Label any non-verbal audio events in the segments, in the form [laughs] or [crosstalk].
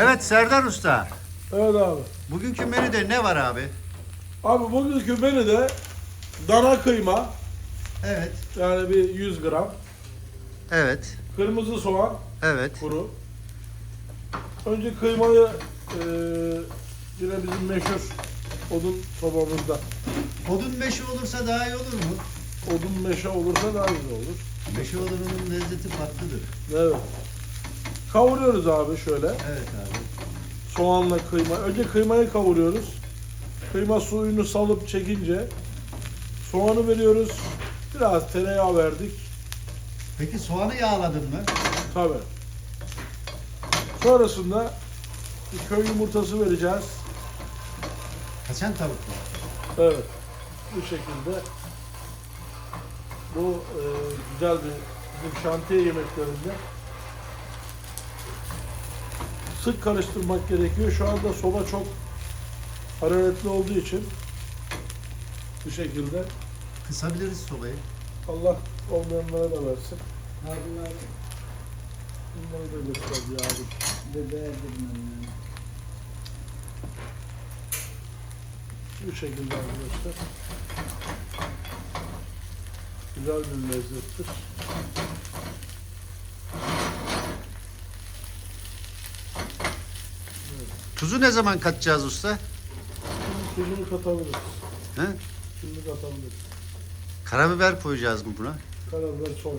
Evet Serdar Usta. Evet abi. Bugünkü menüde ne var abi? Abi bugünkü menüde dana kıyma Evet. yani bir 100 gram. Evet. Kırmızı soğan Evet. kuru. Önce kıymayı eee yine bizim meşhur odun sobamızda. Odun meşe olursa daha iyi olur mu? Odun meşe olursa daha güzel olur. Meşe odununun lezzeti farklıdır. Evet. Kavuruyoruz abi şöyle. Evet abi. Soğanla kıyma. Önce kıymayı kavuruyoruz. Kıyma suyunu salıp çekince soğanı veriyoruz. Biraz tereyağı verdik. Peki soğanı yağladın mı? Tabii. Sonrasında bir köy yumurtası vereceğiz. Kaçan tavuk mu? Evet. Bu şekilde. Bu e, güzel bir bizim şantiye yemeklerinde sık karıştırmak gerekiyor. Şu anda soba çok hararetli olduğu için bu şekilde Kısabiliriz sobayı. Allah olmayanlara da versin. Bunlar Bunları da gösterdi abi. bebeğerdir ben. Bu şekilde arkadaşlar. Güzel bir lezzettir. Tuzu ne zaman katacağız usta? Şimdi tuzunu katabiliriz. He? Şimdi katabiliriz. Karabiber koyacağız mı buna? Karabiber sonra.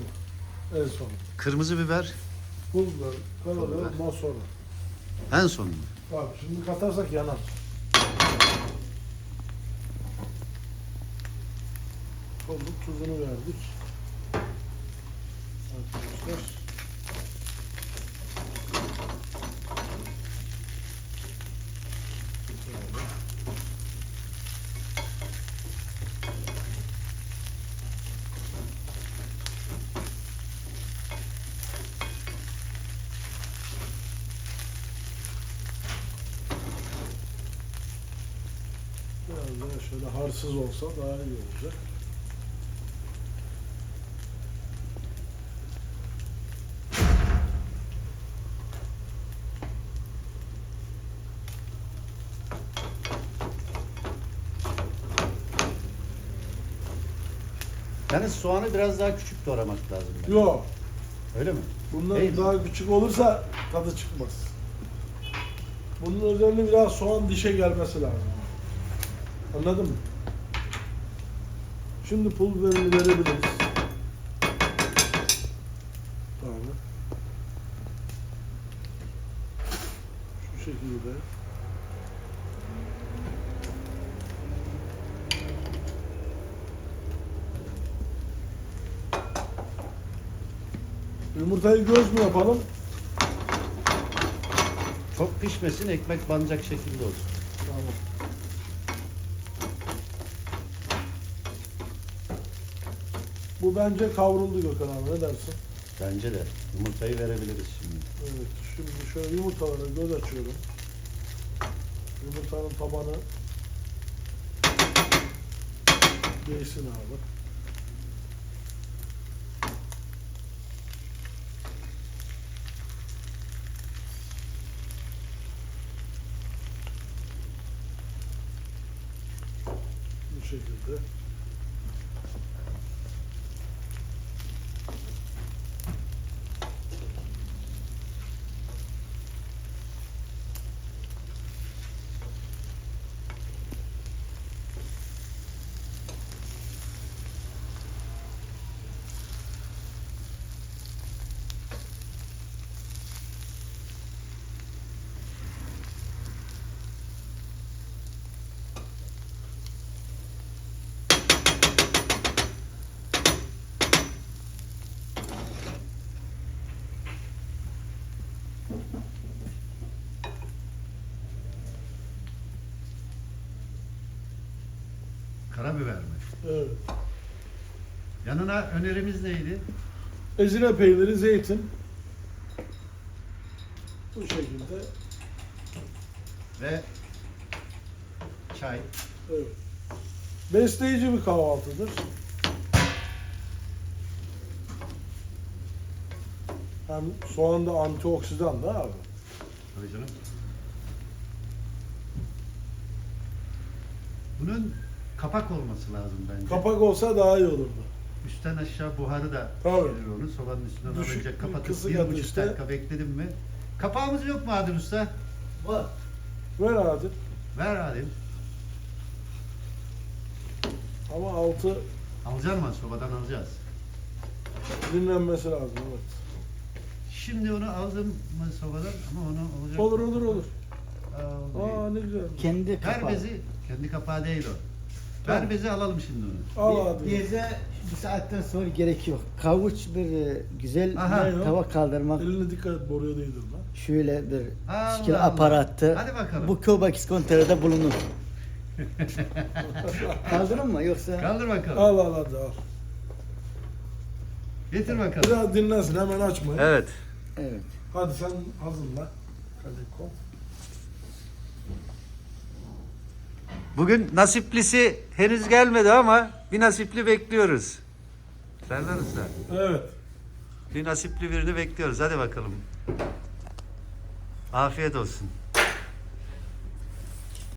En son. Kırmızı biber Pul biber, karabiber Karabiber. ondan sonra. en son mu? Bak şimdi katarsak yanar. Koyduk tuzunu verdik. Arkadaşlar. Şöyle. Biraz daha şöyle harsız olsa daha iyi olacak. Yani soğanı biraz daha küçük doğramak lazım. bence. Yok. Öyle mi? Bundan Değil mi? daha küçük olursa tadı çıkmaz. Bunun özelliği biraz soğan dişe gelmesi lazım. Anladın mı? Şimdi pul biberini verebiliriz. Tamam. Şu şekilde. Yumurtayı göz mü yapalım? Çok pişmesin ekmek banacak şekilde olsun. Tamam. Bu bence kavruldu Gökhan abi ne dersin? Bence de. Yumurtayı verebiliriz şimdi. Evet şimdi şöyle yumurtalara göz açıyorum. Yumurtanın tabanı değsin abi. Bu şekilde. Karabiber mi? Evet. Yanına önerimiz neydi? Ezine peyniri, zeytin. Bu şekilde. Ve çay. Evet. Besleyici bir kahvaltıdır. Hem soğan da antioksidan da abi. Tabii canım. Bunun kapak olması lazım bence. Kapak olsa daha iyi olurdu. Üstten aşağı buharı da Tabii. gelir onu. Sobanın üstünden Düşük alınca bir kapatıp kısık bir buçuk ateşte- dakika bekledim mi? Kapağımız yok mu Adil Usta? Var. Ver hadi. Ver Adil. Ama altı Alacağız mı? Sobadan alacağız. dinlenmesi lazım evet. Şimdi onu aldım mı sobadan ama onu olacak. Olur olur olur. Al. Aa ne güzel. Kendi Ver kapağı. bezi. Kendi kapağı değil o. Ver bezi alalım şimdi onu. Al hadi. Beze bu saatten sonra gerek yok. Kavuç bir e, güzel Aha. bir tava kaldırmak. Eline dikkat et boruya değdirme. Şöyle bir Allah şekil Allah. aparattı. Hadi bakalım. Bu Kobakis kontrada bulunur. [laughs] Kaldırın mı yoksa? Kaldır bakalım. Al al hadi al. Getir bakalım. Biraz dinlensin hemen açmayın. Evet. Evet. Hadi sen hazırla. Hadi koy. Bugün nasiplisi henüz gelmedi ama bir nasipli bekliyoruz. Serdar Usta. Evet. Bir nasipli birini bekliyoruz. Hadi bakalım. Afiyet olsun.